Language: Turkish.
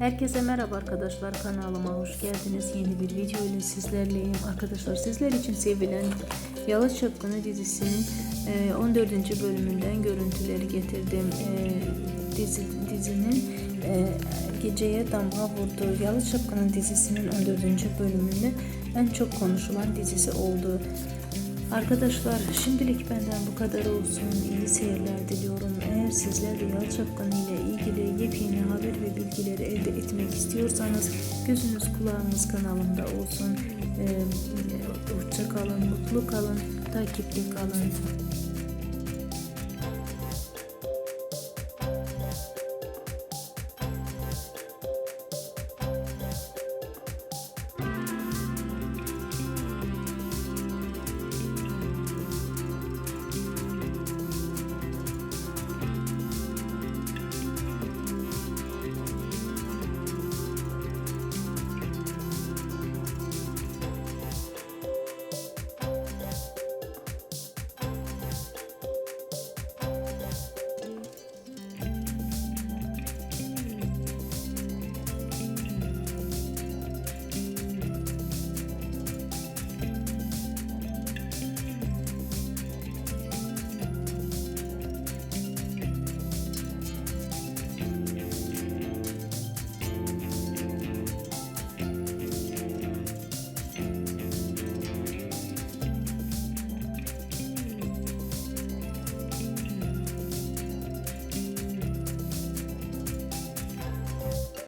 Herkese merhaba arkadaşlar kanalıma hoş geldiniz. Yeni bir video ile sizlerleyim. Arkadaşlar sizler için sevilen Yalı Çapkını dizisinin e, 14. bölümünden görüntüleri getirdim. E, dizi, dizinin e, geceye damga vurdu. Yalı Çapkını dizisinin 14. bölümünde en çok konuşulan dizisi oldu. Arkadaşlar şimdilik benden bu kadar olsun. İyi seyirler diliyorum. Eğer sizler de Yal Çapkını ile ilgili yepyeni haber ve bilgileri elde etmek istiyorsanız gözünüz kulağınız kanalımda olsun. Ee, hoşça kalın, mutlu kalın, takipte kalın.